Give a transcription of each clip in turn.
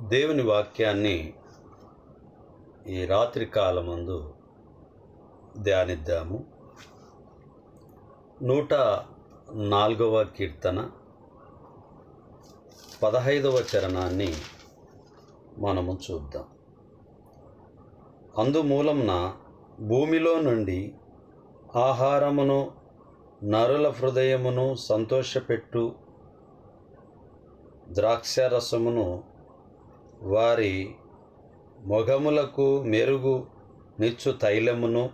దేవుని వాక్యాన్ని ఈ రాత్రి కాలమందు ధ్యానిద్దాము. నూట నాలుగవ కీర్తన పదహైదవ చరణాన్ని మనము చూద్దాం. అందుమూలంన భూమిలో నుండి ఆహారమును నరుల హృదయమును సంతోషపెట్టు ద్రాక్షారసమును వారి మొఘములకు మెరుగు నిచ్చు తైలమును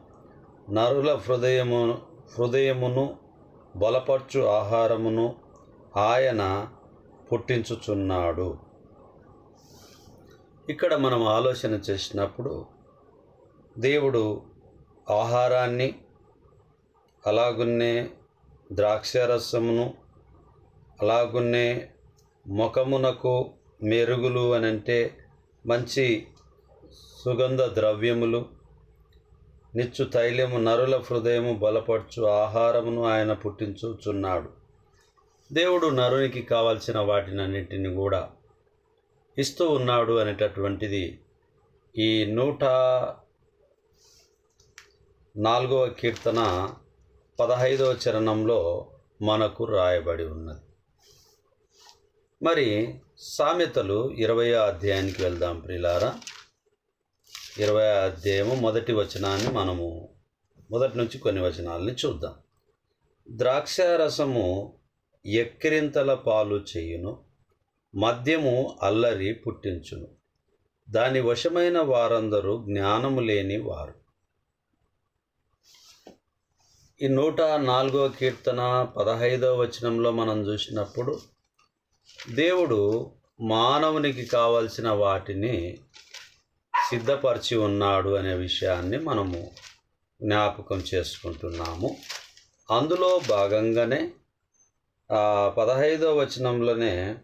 నరుల హృదయము హృదయమును బలపర్చు ఆహారమును ఆయన పుట్టించుచున్నాడు. ఇక్కడ మనం ఆలోచన చేసినప్పుడు దేవుడు ఆహారాన్ని అలాగున్నే ద్రాక్షరసమును అలాగున్నే ముఖమునకు మెరుగులు అని అంటే మంచి సుగంధ ద్రవ్యములు. నిచ్చు తైలము నరుల హృదయము బలపరచు ఆహారమును ఆయన పుట్టించుచున్నాడు. దేవుడు నరునికి కావాల్సిన వాటినన్నింటిని కూడా ఇస్తూ ఉన్నాడు అనేటటువంటిది ఈ నూట నాలుగవ కీర్తన పదహైదవ చరణంలో మనకు రాయబడి ఉన్నది. మరి సామెతలు ఇరవై అధ్యాయానికి వెళ్దాం ప్రిలారా. ఇరవై అధ్యాయము మొదటి వచనాన్ని మనము మొదటి నుంచి కొన్ని వచనాలని చూద్దాం. ద్రాక్షారసము ఎక్కిరింతల పాలు చేయును మద్యము అల్లరి పుట్టించును. దాని వశమైన వారందరూ జ్ఞానము లేని వారు. ఈ నూట నాలుగో కీర్తన పదహైదవ వచనంలో మనం చూసినప్పుడు దేవుడు మానవునికి కావలసిన వాటిని సిద్ధపరిచి ఉన్నాడు అనే విషయాన్ని మనము జ్ఞాపకం చేసుకుంటున్నాము. అందులో భాగంగానే పదహైదో వచనంలోనే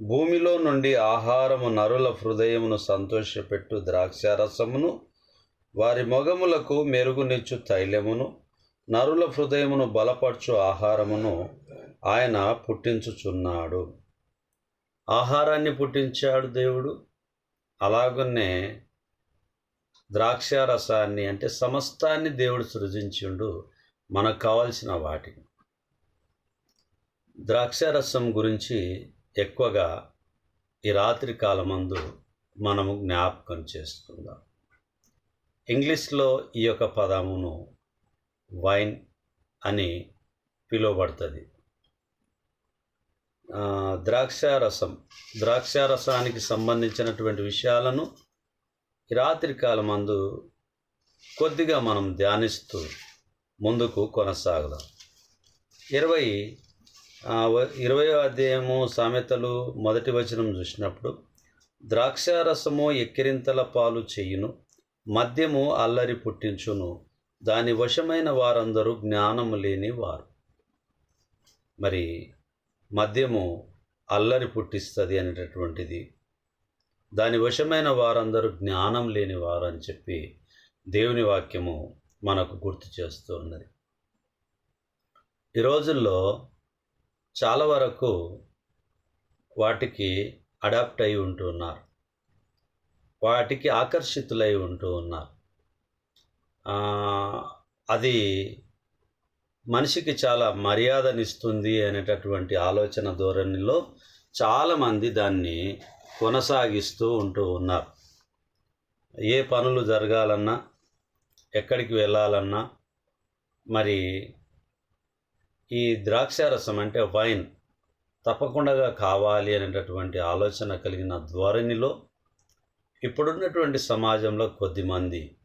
భూమిలో నుండి ఆహారము నరుల హృదయమును సంతోషపెట్టు ద్రాక్షారసమును వారి మొగములకు మెరుగునిచ్చు తైలమును నరుల హృదయమును బలపరచు ఆహారమును ఆయన పుట్టించుచున్నాడు. ఆహారాన్ని పుట్టించాడు దేవుడు. అలాగనే ద్రాక్షారసాన్ని అంటే సమస్తాన్ని దేవుడు సృజించిండు. మనకు కావాల్సిన వాటిని. ద్రాక్షారసం గురించి ఎక్కువగా ఈ రాత్రి కాలమందు మనము జ్ఞాపకం చేసుకుందాం. ఇంగ్లీష్లో ఈ యొక్క పదమును వైన్ అని పిలువబడుతుంది. ద్రాక్షారసం. ద్రాక్షారసానికి సంబంధించినటువంటి విషయాలను రాత్రికాలం రాత్రి కాలమందు కొద్దిగా మనం ధ్యానిస్తూ ముందుకు కొనసాగదాం. ఇరవై ఇరవై అధ్యాయము సామెతలు మొదటి వచనం చూసినప్పుడు ద్రాక్షారసము ఎక్కిరింతల పాలు చెయ్యును మద్యము అల్లరి పుట్టించును దాని వశమైన వారందరూ జ్ఞానము లేని వారు. మరి మద్యము అల్లరి పుట్టిస్తుంది అనేటటువంటిది. దాని వశమైన వారందరూ జ్ఞానం లేని వారు అని చెప్పి దేవుని వాక్యము మనకు గుర్తు చేస్తూ ఉన్నది. ఈ రోజుల్లో చాలా వరకు వాటికి అడాప్ట్ అయి ఉంటూ ఉన్నారు. వాటికి ఆకర్షితులై ఉంటూ ఉన్నారు. అది మనిషికి చాలా మర్యాదనిస్తుంది అనేటటువంటి ఆలోచన ధోరణిలో చాలామంది దాన్ని కొనసాగిస్తూ ఉంటూ ఉన్నారు. ఏ పనులు జరగాలన్నా ఎక్కడికి వెళ్ళాలన్నా మరి ఈ ద్రాక్షారసం అంటే వైన్ తప్పకుండా కావాలి అనేటటువంటి ఆలోచన కలిగిన ధోరణిలో ఇప్పుడున్నటువంటి సమాజంలో కొద్దిమంది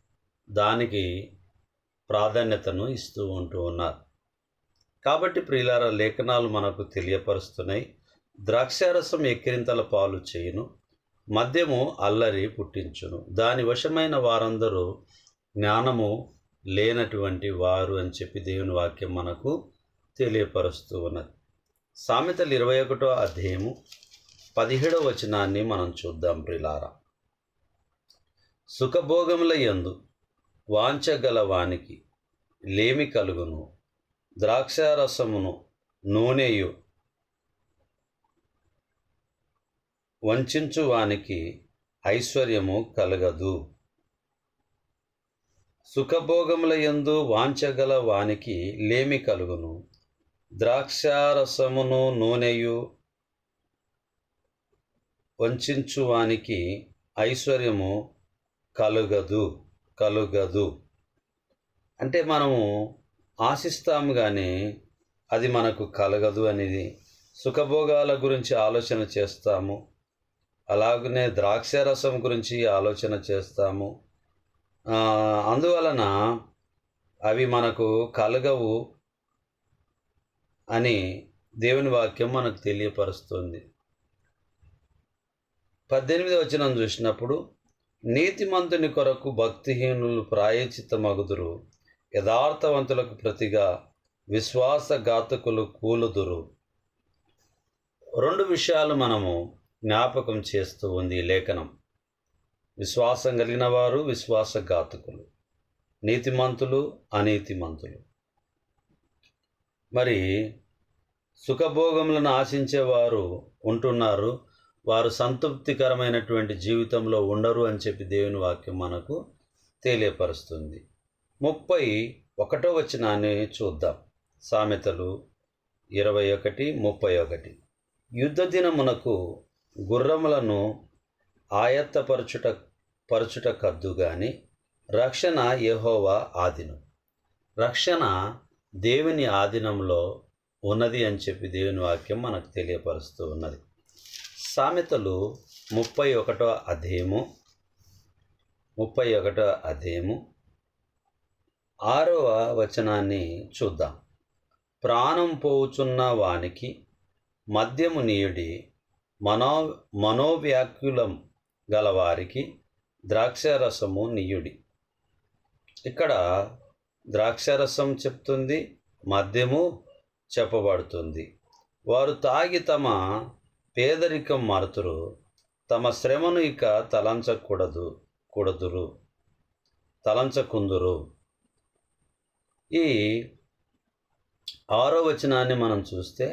దానికి ప్రాధాన్యతను ఇస్తూ ఉంటూ ఉన్నారు. కాబట్టి ప్రియులార లేఖనాలు మనకు తెలియపరుస్తున్నాయి. ద్రాక్షారసం ఎక్కిరింతల పాలు చేయును మద్యము అల్లరి పుట్టించును. దాని వశమైన వారందరూ జ్ఞానము లేనటువంటి వారు అని చెప్పి దేవుని వాక్యం మనకు తెలియపరుస్తూ ఉన్నది. సామెతలు ఇరవై ఒకటో అధ్యాయము పదిహేడవ వచనాన్ని మనం చూద్దాం ప్రిలారా సుఖభోగముల యందు వాంచగల వానికి లేమి కలుగును. ద్రాక్షారసమును నూనెయు వంచించు వానికి ఐశ్వర్యము కలగదు. సుఖభోగముల యందు వాంచగల వానికి లేమి కలుగును. ద్రాక్షారసమును నూనెయు వంచించు వానికి ఐశ్వర్యము కలుగదు కలుగదు. అంటే మనము ఆశిస్తాము కానీ అది మనకు కలగదు అనేది సుఖభోగాల గురించి ఆలోచన చేస్తాము. అలాగనే ద్రాక్షారసం గురించి ఆలోచన చేస్తాము. అందువలన అవి మనకు కలగవు అని దేవుని వాక్యం మనకు తెలియపరుస్తుంది. పద్దెనిమిది వచనం చూసినప్పుడు నీతిమంతుని కొరకు భక్తిహీనులు ప్రాయచిత్తమగుదురు యథార్థవంతులకు ప్రతిగా విశ్వాసఘాతకులు కూలుదురు. రెండు విషయాలు మనము జ్ఞాపకం చేస్తూ ఉంది లేఖనం. విశ్వాసం కలిగిన వారు విశ్వాసఘాతకులు నీతిమంతులు అనీతిమంతులు. మరి సుఖభోగములను ఆశించేవారు ఉంటున్నారు వారు సంతృప్తికరమైనటువంటి జీవితంలో ఉండరు అని చెప్పి దేవుని వాక్యం మనకు తెలియపరుస్తుంది. ముప్పై ఒకటో వచనాన్ని చూద్దాం. సామెతలు ఇరవై ఒకటి ముప్పై ఒకటి. యుద్ధ దినమునకు గుర్రములను ఆయత్తపరచుట పరచుట కద్దు గాని రక్షణ యహోవా ఆధీనం రక్షణ దేవుని ఆధీనంలో ఉన్నది అని చెప్పి దేవుని వాక్యం మనకు తెలియపరుస్తూ ఉన్నది. సామెతలు ముప్పై ఒకటో అధ్యయము ముప్పై ఒకటో అధ్యయము ఆరవ వచనాన్ని చూద్దాం. ప్రాణం పోవుచున్న వానికి మద్యము నీయుడి మనో మనోవ్యాకులం గలవారికి ద్రాక్షారసము నీయుడి. ఇక్కడ ద్రాక్షారసం చెప్తుంది మద్యము చెప్పబడుతుంది. వారు తాగి తమ పేదరికం మరుతురు తమ శ్రమను ఇక తలంచకూడదు కూడదురు తలంచకుందురు. ఈ ఆరో వచనాన్ని మనం చూస్తే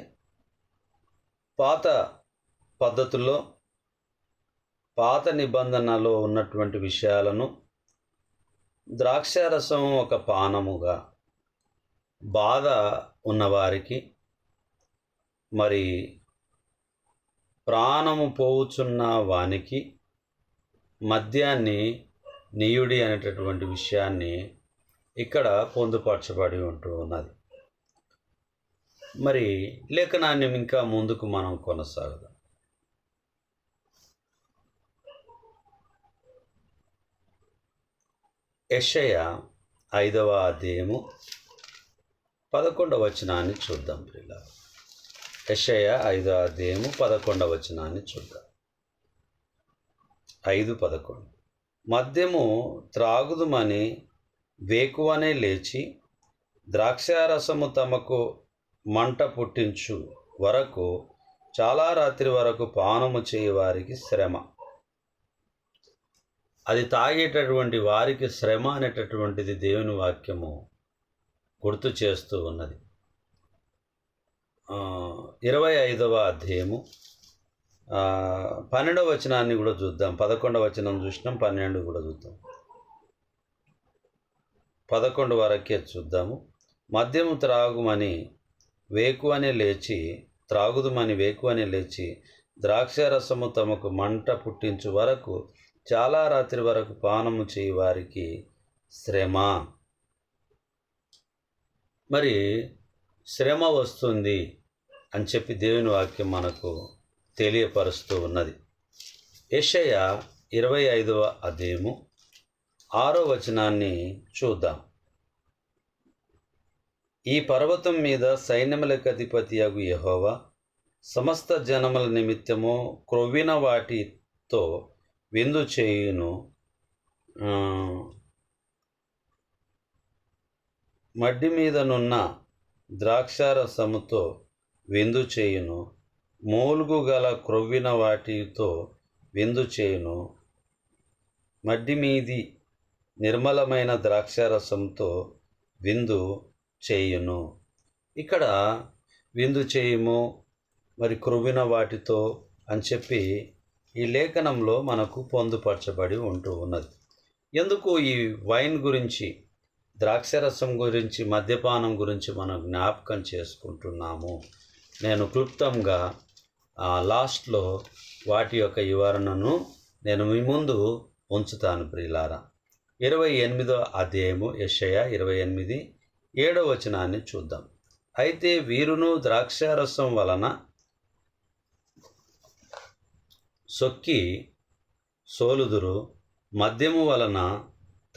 పాత పద్ధతుల్లో పాత నిబంధనలో ఉన్నటువంటి విషయాలను ద్రాక్షారసం ఒక పానముగా బాధ ఉన్నవారికి మరి ప్రాణము పోవుచున్న వానికి మద్యాన్ని నీయుడి అనేటటువంటి విషయాన్ని ఇక్కడ పొందుపరచబడి ఉంటూ ఉన్నది. మరి లేఖనాన్ని ఇంకా ముందుకు మనం కొనసాగుదాం. యషయ ఐదవ అధ్యాయము పదకొండవ వచనాన్ని చూద్దాం పిల్ల యషయ ఐదవ అధ్యాయము పదకొండవ వచనాన్ని చూద్దాం. ఐదు పదకొండు. మద్యము త్రాగుదుమని వేకువనే లేచి ద్రాక్షారసము తమకు మంట పుట్టించు వరకు చాలా రాత్రి వరకు పానము చేయవారికి శ్రమ. అది తాగేటటువంటి వారికి శ్రమ అనేటటువంటిది దేవుని వాక్యము గుర్తు చేస్తూ ఉన్నది. ఇరవై ఐదవ అధ్యాయము. పన్నెండవ వచనాన్ని కూడా చూద్దాం. పదకొండవ వచనం చూసినాం పన్నెండు కూడా చూద్దాం. పదకొండు వరకే చూద్దాము. మద్యము త్రాగుమని వేకువని లేచి త్రాగుదుమని వేకు అని లేచి ద్రాక్షారసము తమకు మంట పుట్టించు వరకు చాలా రాత్రి వరకు పానము చేయి వారికి శ్రమ. మరి శ్రమ వస్తుంది అని చెప్పి దేవుని వాక్యం మనకు తెలియపరుస్తూ ఉన్నది. యెషయ ఇరవై ఐదవ అధ్యయము. ఆరో వచనాన్ని చూద్దాం. ఈ పర్వతం మీద సైన్యములకు అధిపతి అగు యహోవా సమస్త జనముల నిమిత్తము క్రొవ్విన వాటితో విందు చేయును. మడ్డి మీదనున్న ద్రాక్షారసముతో విందు చేయును. మూలుగు గల క్రొవ్విన వాటితో విందు చేయును. మడ్డి మీది నిర్మలమైన ద్రాక్షారసంతో విందు చేయును. ఇక్కడ విందు చేయుము మరి క్రొవ్విన వాటితో అని చెప్పి ఈ లేఖనంలో మనకు పొందుపరచబడి ఉంటూ ఉన్నది. ఎందుకు ఈ వైన్ గురించి ద్రాక్షరసం గురించి మద్యపానం గురించి మనం జ్ఞాపకం చేసుకుంటున్నాము? నేను క్లుప్తంగా ఆ, లాస్ట్లో వాటి యొక్క వివరణను నేను మీ ముందు ఉంచుతాను ప్రియులారా. ఇరవై ఎనిమిదో అధ్యాయము యషయ ఇరవై ఎనిమిది ఏడో వచనాన్ని చూద్దాం. అయితే వీరును ద్రాక్షారసం వలన సొక్కి సోలుదురు మద్యము వలన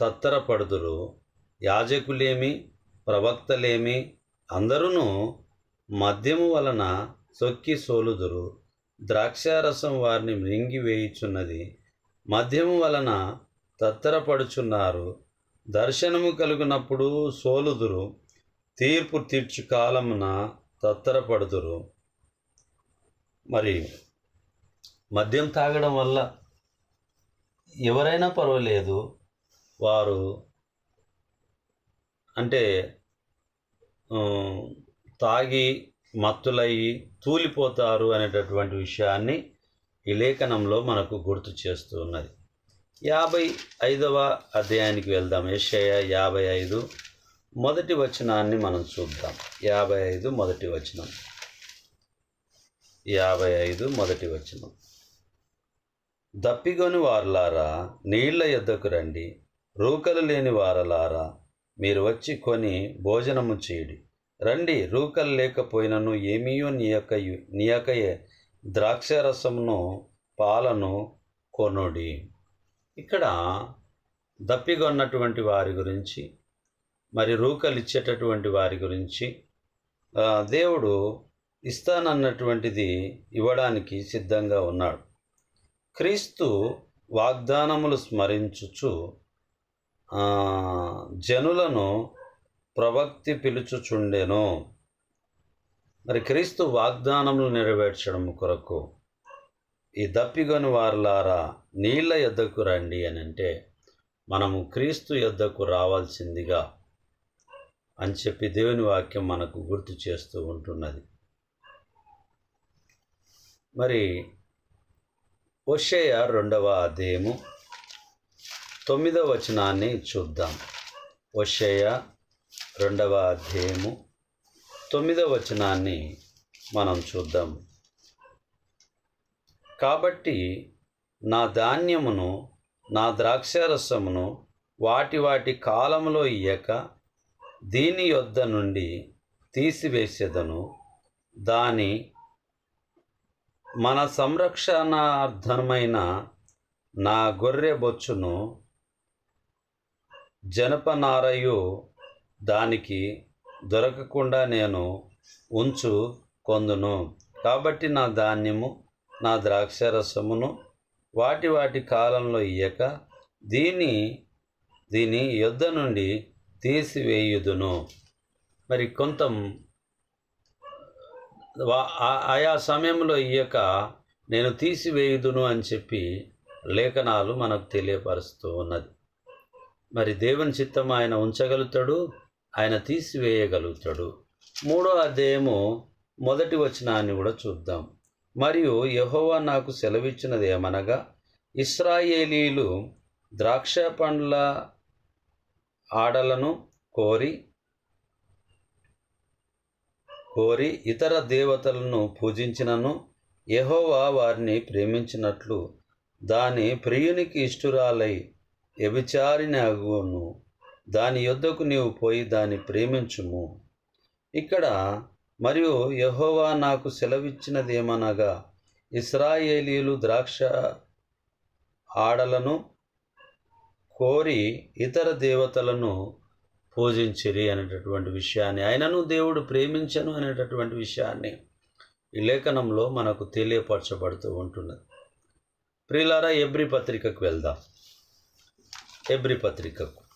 తత్తరపడుదురు యాజకులేమి ప్రవక్తలేమి అందరూ మద్యము వలన సొక్కి సోలుదురు ద్రాక్షారసం వారిని మృంగివేయుచున్నది. మద్యము వలన తత్తరపడుచున్నారు. దర్శనము కలిగినప్పుడు సోలుదురు. తీర్పు తీర్చు కాలమున తత్తరపడుదురు. మరి మద్యం తాగడం వల్ల ఎవరైనా పర్వాలేదు. వారు అంటే తాగి మత్తులయ్యి తూలిపోతారు అనేటటువంటి విషయాన్ని ఈ లేఖనంలో మనకు గుర్తు చేస్తూ ఉన్నది యాభై ఐదవ అధ్యాయానికి వెళ్దాం. ఏషయ యాభై ఐదు మొదటి వచనాన్ని మనం చూద్దాం. యాభై ఐదు మొదటి వచనం. యాభై ఐదు మొదటి వచనం. దప్పిగొని వారలారా నీళ్ళ యొద్దకు రండి. రూకలు లేని వారలారా మీరు వచ్చి కొని భోజనము చేయుడి. రండి రూకలు లేకపోయినను ఏమీయో నీయక నీయకయే ద్రాక్షరసమును పాలను కొనుడి. ఇక్కడ దప్పిగొన్నటువంటి వారి గురించి మరి రూకలు ఇచ్చేటటువంటి వారి గురించి దేవుడు ఇస్తానన్నటువంటిది ఇవ్వడానికి సిద్ధంగా ఉన్నాడు. క్రీస్తు వాగ్దానములు స్మరించుచు జనులను ప్రవక్తి పిలుచుచుండెను. మరి క్రీస్తు వాగ్దానములు నెరవేర్చడం కొరకు ఈ దప్పిగను వారులారా నీళ్ళ యొద్దకు రండి అని అంటే మనము క్రీస్తు యొద్దకు రావాల్సిందిగా అని చెప్పి దేవుని వాక్యం మనకు గుర్తు చేస్తూ ఉంటున్నది. మరి ఒషేయ రెండవ అధ్యాయము తొమ్మిదవ వచనాన్ని చూద్దాం. ఒషేయ రెండవ అధ్యాయము తొమ్మిదవ వచనాన్ని మనం చూద్దాం. కాబట్టి నా ధాన్యమును నా ద్రాక్షారసమును వాటి వాటి కాలములో ఇయ్యక దీని యొద్ద నుండి తీసివేసేదను. దాని మన సంరక్షణార్థమైన నా గొర్రె బొచ్చును జనపనారయు దానికి దొరకకుండా నేను ఉంచు కొందును. కాబట్టి నా ధాన్యము నా ద్రాక్షరసమును వాటి వాటి కాలంలో ఇయ్యక దీని దీని యుద్ధ నుండి తీసివేయుదును. మరి కొంత వా- ఆ- ఆయా సమయంలో ఇయ్యక నేను తీసివేయుదును అని చెప్పి లేఖనాలు మనకు తెలియపరుస్తూ ఉన్నది. మరి దేవుని చిత్తం ఆయన ఉంచగలుగుతాడు ఆయన తీసివేయగలుగుతాడు. మూడో అధ్యాయము మొదటి వచనాన్ని కూడా చూద్దాం. మరియు యహోవా నాకు సెలవిచ్చినది ఏమనగా ఇస్రాయేలీలు ద్రాక్ష పండ్ల ఆడలను కోరి కోరి ఇతర దేవతలను పూజించినను యహోవా వారిని ప్రేమించినట్లు దాని ప్రియునికి ఇష్టురాలై వ్యభిచారినగును. దాని యొద్దకు నీవు పోయి దాన్ని ప్రేమించుము. ఇక్కడ మరియు యహోవా నాకు సెలవిచ్చినదేమనగా ఇస్రాయేలీలు ద్రాక్ష ఆడలను కోరి ఇతర దేవతలను పూజించిరి అనేటటువంటి విషయాన్ని ఆయనను దేవుడు ప్రేమించను అనేటటువంటి విషయాన్ని ఈ లేఖనంలో మనకు తెలియపరచబడుతూ ఉంటుంది ప్రియులారా ఎబ్రి పత్రికకు వెళ్దాం. ఎబ్రి పత్రికకు.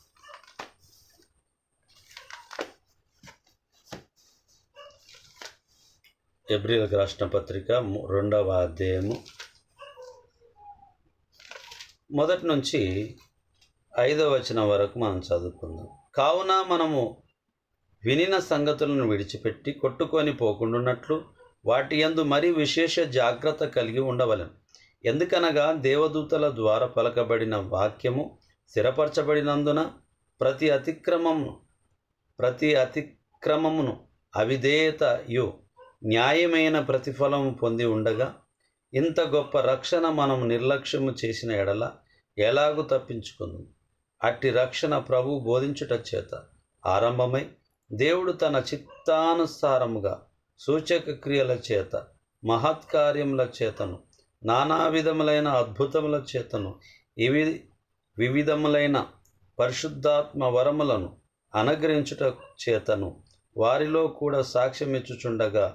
ఎబ్రిల్కి రాష్ట్ర పత్రిక రెండవ అధ్యాయము. మొదటి నుంచి ఐదవ వచనం వరకు మనం చదువుకుందాం. కావున మనము వినిన సంగతులను విడిచిపెట్టి కొట్టుకొని పోకుండాన్నట్లు వాటి యందు మరీ విశేష జాగ్రత్త కలిగి ఉండవలెను. ఎందుకనగా దేవదూతల ద్వారా పలకబడిన వాక్యము స్థిరపరచబడినందున ప్రతి అతిక్రమము ప్రతి అతిక్రమమును అవిధేయతయు న్యాయమైన ప్రతిఫలం పొంది ఉండగా ఇంత గొప్ప రక్షణ మనం నిర్లక్ష్యము చేసిన ఎడల ఎలాగూ తప్పించుకుందాం? అట్టి రక్షణ ప్రభు బోధించుట చేత ఆరంభమై దేవుడు తన చిత్తానుసారముగా సూచక క్రియల చేత మహత్కార్యముల చేతను నానా విధములైన అద్భుతముల చేతను ఇవి వివిధములైన పరిశుద్ధాత్మ వరములను అనుగ్రహించుట చేతను వారిలో కూడా సాక్ష్యమిచ్చుచుండగా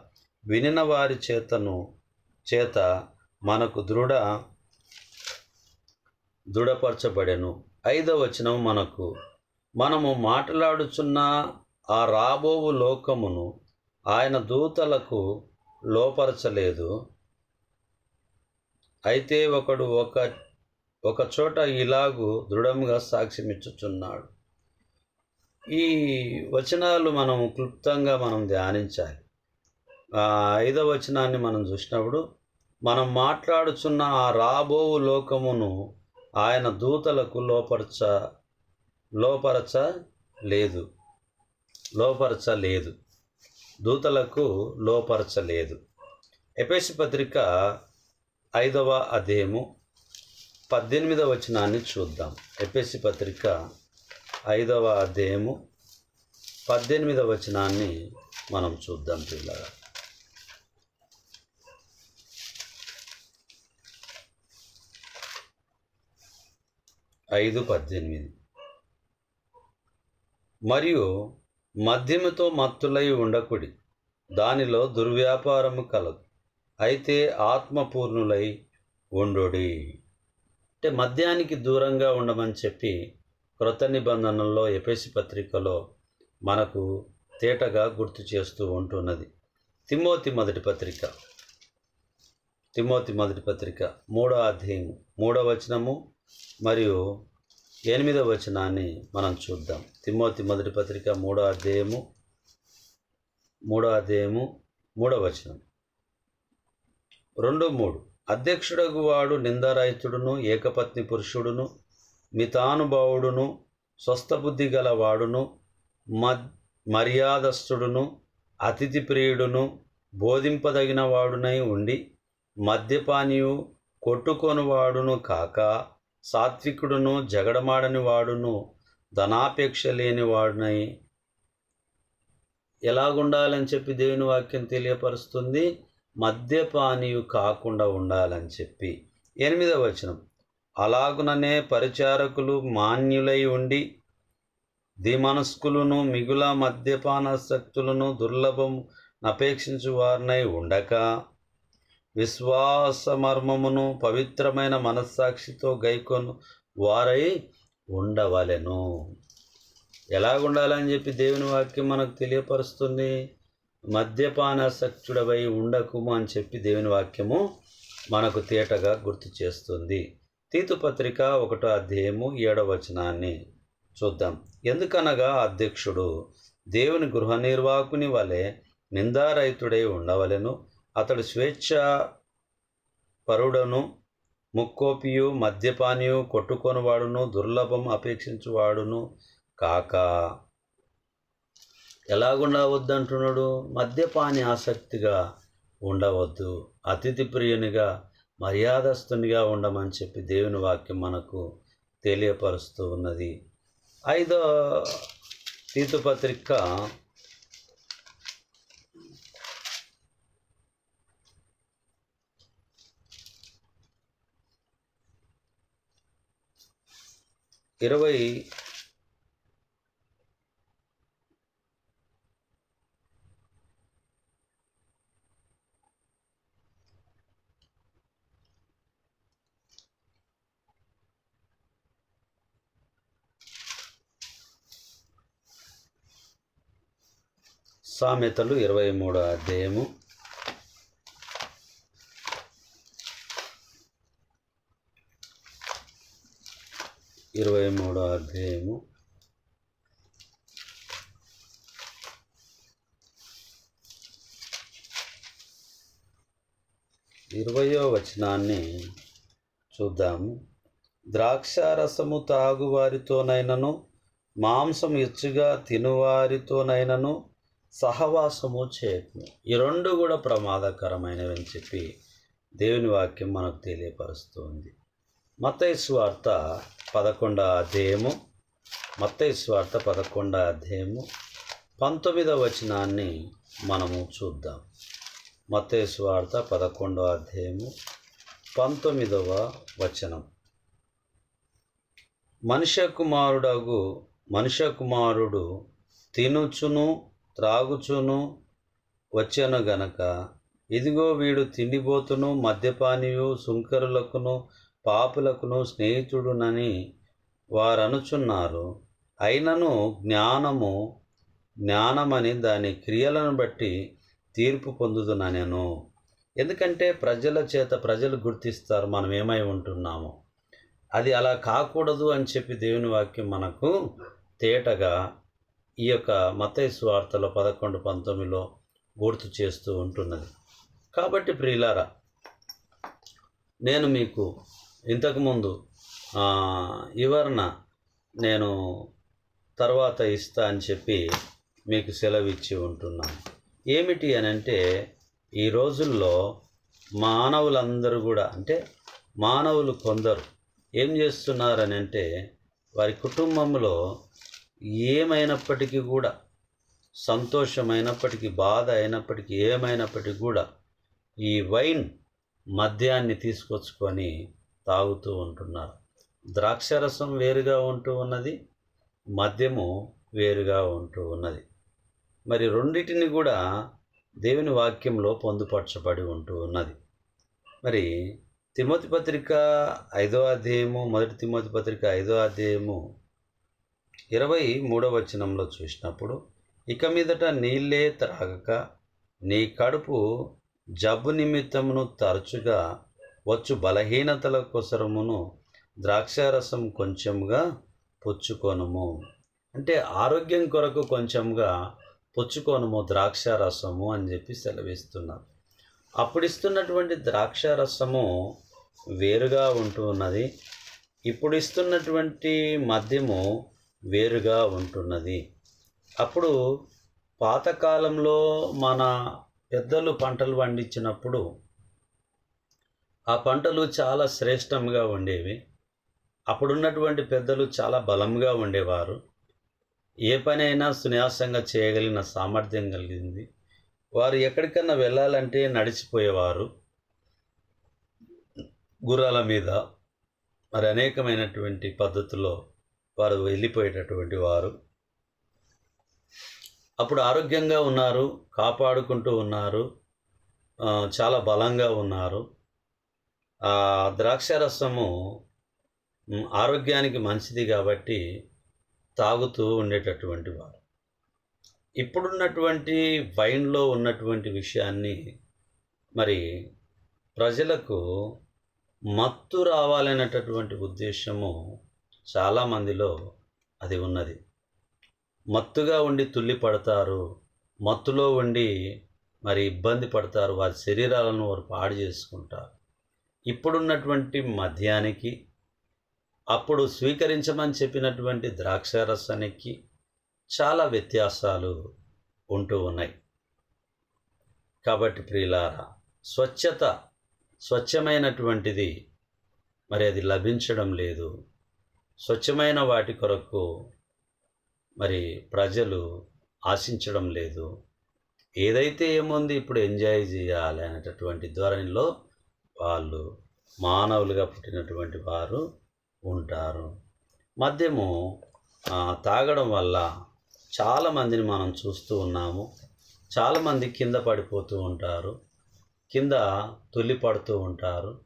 వినిన వారి చేతను చేత మనకు దృఢ దృఢపరచబడెను. ఐదవ వచనం మనకు మనము మాట్లాడుచున్న ఆ రాబోవు లోకమును ఆయన దూతలకు లోపరచలేదు. అయితే ఒకడు ఒక ఒక చోట ఇలాగూ దృఢంగా సాక్ష్యమిచ్చుచున్నాడు. ఈ వచనాలు మనం క్లుప్తంగా మనం ధ్యానించాలి. ఐదవ వచనాన్ని మనం చూసినప్పుడు మనం మాట్లాడుచున్న ఆ రాబోవు లోకమును ఆయన దూతలకు లోపరచ లోపరచ లేదు. లోపరచలేదు దూతలకు లోపరచలేదు ఎపేసి పత్రిక ఐదవ అధ్యాయము పద్దెనిమిదవ వచనాన్ని చూద్దాం. ఎపేసి పత్రిక ఐదవ అధ్యాయము పద్దెనిమిదవ వచనాన్ని మనం చూద్దాం పిల్లగా ఐదు పద్దెనిమిది. మరియు మద్యముతో మత్తులై ఉండకుడి దానిలో దుర్వ్యాపారము కలదు. అయితే ఆత్మపూర్ణులై ఉండుడి. అంటే మద్యానికి దూరంగా ఉండమని చెప్పి క్రొత్త నిబంధనల్లో ఎపేసి పత్రికలో మనకు తేటగా గుర్తు చేస్తూ ఉంటున్నది. తిమోతి మొదటి పత్రిక. తిమోతి మొదటి పత్రిక మూడో అధ్యాయము మూడో వచనము మరియు ఎనిమిదవ వచనాన్ని మనం చూద్దాం. తిమ్మోతి మొదటి పత్రిక మూడో అధ్యాయము మూడో అధ్యాయము మూడో వచనం. రెండు మూడు. అధ్యక్షుడగు వాడు నిందారహితుడును ఏకపత్ని పురుషుడును మితానుభావుడును స్వస్థబుద్ధి గల వాడును మద్ మర్యాదస్థుడును అతిథి ప్రియుడును బోధింపదగిన వాడునై ఉండి మద్యపానీయు కొట్టుకొని వాడును కాక సాత్వికుడును జగడమాడని వాడును ధనాపేక్ష లేని వాడునై ఎలాగుండాలని చెప్పి దేవుని వాక్యం తెలియపరుస్తుంది? మద్యపానీయు కాకుండా ఉండాలని చెప్పి. ఎనిమిదవ వచనం. అలాగుననే పరిచారకులు మాన్యులై ఉండి దిమనస్కులను మిగుల మద్యపానాసక్తులను దుర్లభం అపేక్షించు వారినై ఉండక విశ్వాసమర్మమును పవిత్రమైన మనస్సాక్షితో గైకొను వారై ఉండవలెను. ఎలాగుండాలని చెప్పి దేవుని వాక్యం మనకు తెలియపరుస్తుంది? మద్యపానాసక్తుడవై ఉండకుము అని చెప్పి దేవుని వాక్యము మనకు తేటగా గుర్తు చేస్తుంది. తీతుపత్రిక ఒకటో అధ్యాయము ఏడవ వచనాన్ని చూద్దాం. ఎందుకనగా అధ్యక్షుడు దేవుని గృహ నిర్వాహకుని వలె నిందారహితుడై ఉండవలెను. అతడు స్వేచ్ఛ పరుడను ముక్కోపియు మద్యపానియు కొట్టుకొనివాడును దుర్లభం అపేక్షించువాడును కాక. ఎలాగుండవద్దంటున్నాడు? మద్యపాని ఆసక్తిగా ఉండవద్దు. అతిథి ప్రియునిగా మర్యాదస్తునిగా ఉండమని చెప్పి దేవుని వాక్యం మనకు తెలియపరుస్తూ ఉన్నది. ఐదో తీతుపత్రిక ఇరవై సామెతలు ఇరవై మూడో అధ్యాయము. ఇరవై మూడో అధ్యాయము. ఇరవయో వచనాన్ని చూద్దాము. ద్రాక్షారసము తాగువారితోనైనను మాంసం ఎచ్చుగా తినువారితోనైనను సహవాసము చేయకు ఈ రెండు కూడా ప్రమాదకరమైనవి అని చెప్పి దేవుని వాక్యం మనకు తెలియపరుస్తుంది. మతైస్వార్త వార్త పదకొండ అధ్యాయము. మత్తయి వార్త పదకొండ అధ్యాయము. పంతొమ్మిదవ వచనాన్ని మనము చూద్దాం. మత్తయి వార్త పదకొండవ అధ్యాయము పంతొమ్మిదవ వచనం. మనుష్య కుమారుడగు మనుష్య కుమారుడు తినుచును త్రాగుచును వచ్చను గనక ఇదిగో వీడు తిండిపోతును మద్యపానీయు సుంకరులకును పాపులకును స్నేహితుడునని వారనుచున్నారు. అయినను జ్ఞానము జ్ఞానమని దాని క్రియలను బట్టి తీర్పు పొందుదుననెను. ఎందుకంటే ప్రజల చేత ప్రజలు గుర్తిస్తారు మనం ఏమై ఉంటున్నామో. అది అలా కాకూడదు అని చెప్పి దేవుని వాక్యం మనకు తేటగా ఈ యొక్క మతయ స్వార్థలో పదకొండు పంతొమ్మిదిలో గుర్తు చేస్తూ ఉంటున్నది. కాబట్టి ప్రియులారా నేను మీకు ఇంతకుముందు ఇవరణ నేను తర్వాత ఇస్తా అని చెప్పి మీకు సెలవిచ్చి ఉంటున్నాను. ఏమిటి అని అంటే ఈ రోజుల్లో మానవులందరూ కూడా అంటే మానవులు కొందరు ఏం చేస్తున్నారని అంటే వారి కుటుంబంలో ఏమైనప్పటికీ కూడా సంతోషమైనప్పటికీ బాధ అయినప్పటికీ ఏమైనప్పటికీ కూడా ఈ వైన్ మద్యాన్ని తీసుకొచ్చుకొని తాగుతూ ఉంటున్నారు. ద్రాక్షరసం వేరుగా ఉంటూ ఉన్నది మద్యము వేరుగా ఉంటూ ఉన్నది. మరి రెండింటిని కూడా దేవుని వాక్యంలో పొందుపరచబడి ఉంటూ ఉన్నది. మరి తిమోతి పత్రిక ఐదో అధ్యాయము మొదటి తిమోతి పత్రిక ఐదో అధ్యాయము ఇరవై మూడవ వచనంలో చూసినప్పుడు ఇక మీదట నీళ్ళే త్రాగక నీ కడుపు జబ్బు నిమిత్తమును తరచుగా వచ్చు. బలహీనతల కోసరమును ద్రాక్షారసం కొంచెంగా పుచ్చుకొనుము. అంటే ఆరోగ్యం కొరకు కొంచెంగా పుచ్చుకొనుము ద్రాక్షారసము అని చెప్పి సెలవిస్తున్నారు. అప్పుడు ఇస్తున్నటువంటి ద్రాక్షారసము వేరుగా ఉంటున్నది ఇప్పుడు ఇస్తున్నటువంటి మద్యము వేరుగా ఉంటున్నది. అప్పుడు పాతకాలంలో మన పెద్దలు పంటలు పండించినప్పుడు ఆ పంటలు చాలా శ్రేష్టంగా ఉండేవి. అప్పుడున్నటువంటి పెద్దలు చాలా బలంగా ఉండేవారు. ఏ పనైనా సున్యాసంగా చేయగలిగిన సామర్థ్యం కలిగింది. వారు ఎక్కడికన్నా వెళ్ళాలంటే నడిచిపోయేవారు. గుర్రాల మీద మరి అనేకమైనటువంటి పద్ధతుల్లో వారు వెళ్ళిపోయేటటువంటి వారు. అప్పుడు ఆరోగ్యంగా ఉన్నారు కాపాడుకుంటూ ఉన్నారు చాలా బలంగా ఉన్నారు. ద్రాక్షారసము రసము ఆరోగ్యానికి మంచిది కాబట్టి తాగుతూ ఉండేటటువంటి వారు. ఇప్పుడున్నటువంటి వైన్లో ఉన్నటువంటి విషయాన్ని మరి ప్రజలకు మత్తు రావాలనేటటువంటి ఉద్దేశము చాలామందిలో అది ఉన్నది. మత్తుగా ఉండి తుల్లి పడతారు మత్తులో ఉండి మరి ఇబ్బంది పడతారు వారి శరీరాలను వారు పాడు చేసుకుంటారు. ఇప్పుడున్నటువంటి మద్యానికి అప్పుడు స్వీకరించమని చెప్పినటువంటి ద్రాక్షారసానికి చాలా వ్యత్యాసాలు ఉంటూ ఉన్నాయి. కాబట్టి ప్రియులారా స్వచ్ఛత స్వచ్ఛమైనటువంటిది మరి అది లభించడం లేదు. స్వచ్ఛమైన వాటి కొరకు మరి ప్రజలు ఆశించడం లేదు. ఏదైతే ఏముంది ఇప్పుడు ఎంజాయ్ చేయాలి అనేటటువంటి ధోరణిలో వాళ్ళు మానవులుగా పుట్టినటువంటి వారు ఉంటారు. మద్యము తాగడం వల్ల చాలామందిని మనం చూస్తూ ఉన్నాము. చాలామంది కింద పడిపోతూ ఉంటారు. కింద తుల్లి పడుతూ ఉంటారు.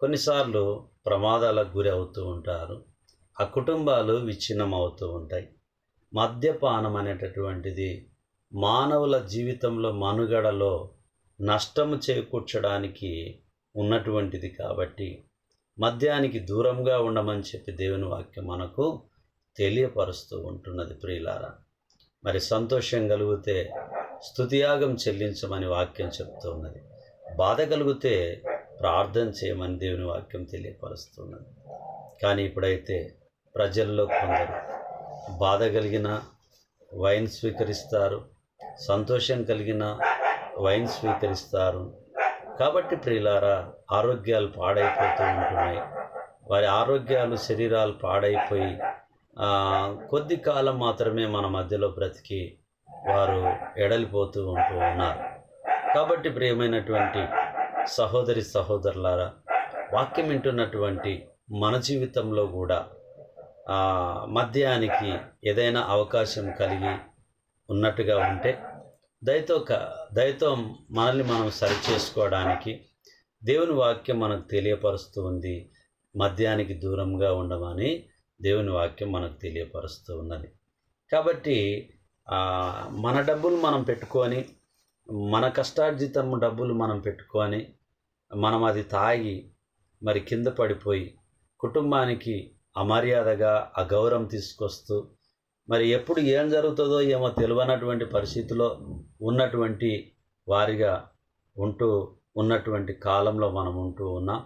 కొన్నిసార్లు ప్రమాదాలకు గురి అవుతూ ఉంటారు. ఆ కుటుంబాలు విచ్ఛిన్నం అవుతూ ఉంటాయి. మద్యపానం అనేటటువంటిది మానవుల జీవితంలో మనుగడలో నష్టము చేకూర్చడానికి ఉన్నటువంటిది కాబట్టి మద్యానికి దూరంగా ఉండమని చెప్పి దేవుని వాక్యం మనకు తెలియపరుస్తూ ఉంటున్నది ప్రియులారా. మరి సంతోషం కలిగితే స్థుతియాగం చెల్లించమని వాక్యం చెప్తూ ఉన్నది. బాధ కలిగితే ప్రార్థన చేయమని దేవుని వాక్యం తెలియపరుస్తున్నది. కానీ ఇప్పుడైతే ప్రజల్లో కొందరు బాధ కలిగిన వైన్ స్వీకరిస్తారు సంతోషం కలిగిన వైన్ స్వీకరిస్తారు కాబట్టి ప్రియులారా ఆరోగ్యాలు పాడైపోతూ ఉంటున్నాయి. వారి ఆరోగ్యాలు శరీరాలు పాడైపోయి కొద్ది కాలం మాత్రమే మన మధ్యలో బ్రతికి వారు ఎడలిపోతూ ఉంటూ ఉన్నారు. కాబట్టి ప్రియమైనటువంటి సహోదరి సహోదరులారా వాక్యం వింటున్నటువంటి మన జీవితంలో కూడా మద్యానికి ఏదైనా అవకాశం కలిగి ఉన్నట్టుగా ఉంటే దయతో క దయతో మనల్ని మనం సరిచేసుకోవడానికి దేవుని వాక్యం మనకు తెలియపరుస్తూ ఉంది. మద్యానికి దూరంగా ఉండమని దేవుని వాక్యం మనకు తెలియపరుస్తూ ఉన్నది. కాబట్టి మన డబ్బులు మనం పెట్టుకొని మన కష్టార్జితం డబ్బులు మనం పెట్టుకొని మనం అది తాగి మరి కింద పడిపోయి కుటుంబానికి అమర్యాదగా అగౌరవం తీసుకొస్తూ మరి ఎప్పుడు ఏం జరుగుతుందో ఏమో తెలియనటువంటి పరిస్థితిలో ఉన్నటువంటి వారిగా ఉంటూ ఉన్నటువంటి కాలంలో మనం ఉంటూ ఉన్నాం.